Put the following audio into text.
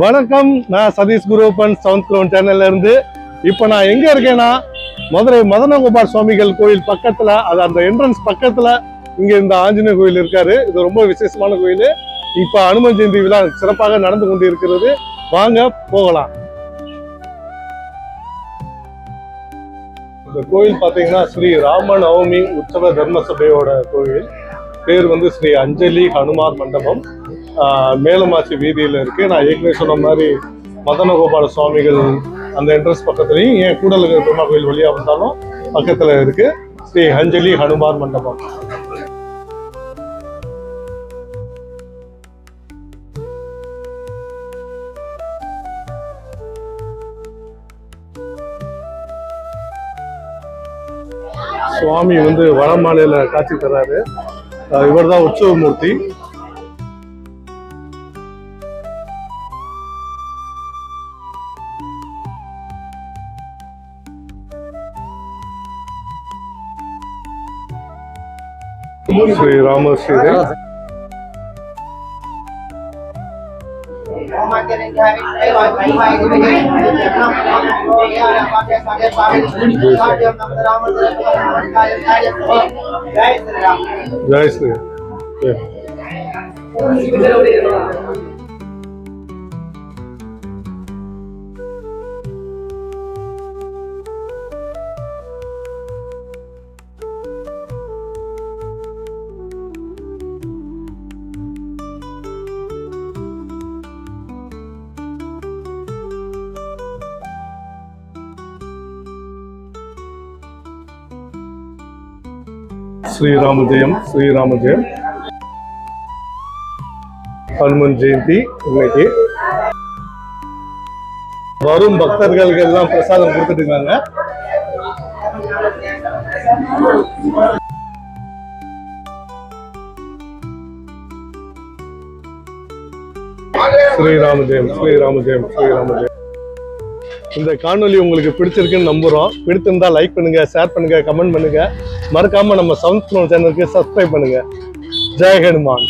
வணக்கம். நான் Satish குருப்பன் south grown சேனல்ல இருந்து. இப்போ நான் எங்க இருக்கேன்னா மதுரை மதனகுமார் சுவாமிகள் கோயில் பக்கத்துல அது அந்த என்ட்ரன்ஸ் பக்கத்துல இங்க இந்த ஆஞ்சநேய கோயில் இருக்காரு. இது ரொம்ப விசேஷமான கோயில். இப்ப அனுமன் ஜெயந்தி விழா சிறப்பாக நடந்து கொண்டு இருக்கிறது வாங்க போகலாம். இந்த கோயில் பார்த்தீங்கன்னா ஸ்ரீ ராம நவமி உற்சவ தர்ம சபையோட கோயில் பேர் வந்து ஸ்ரீ அஞ்சலி ஹனுமார் மண்டபம். ஆஹ் மேலமாசி வீதியில் இருக்குது நான் ஏற்கனவே சொன்ன மாதிரி மதனகோபால சுவாமிகள் அந்த என்ட்ரன்ஸ் பக்கத்துலையும் ஏன் கூடலுக்கு பெருமா கோயில் வழியாக வந்தாலும் பக்கத்தில் இருக்குது ஸ்ரீ அஞ்சலி ஹனுமான் மண்டபம். சுவாமி வந்து வடமாலையில் காட்சி தர்றாரு இவர் தான் உற்சவமூர்த்தி. ராம ஸ்ரீதே ஜெய் ஸ்ரீ ஸ்ரீராம ஜெயம் ஸ்ரீராம ஜெயம் ஹனுமன் ஜெயந்தி இன்னைக்கு. வரும் பக்தர்களுக்கு எல்லாம் பிரசாதம் கொடுத்துட்டு இருக்காங்க. ஸ்ரீராம ஜெயம் ஸ்ரீராம ஜெயம் ஸ்ரீராம ஜெயம் இந்த காணொலி உங்களுக்கு பிடிச்சிருக்குன்னு நம்புறோம். பிடிச்சிருந்தா லைக் பண்ணுங்க ஷேர் பண்ணுங்க கமெண்ட் பண்ணுங்க. மறக்காம நம்ம சவுண்ட் சேனலுக்கு சப்ஸ்கிரைப் பண்ணுங்க. ஜெய் ஹனுமான்.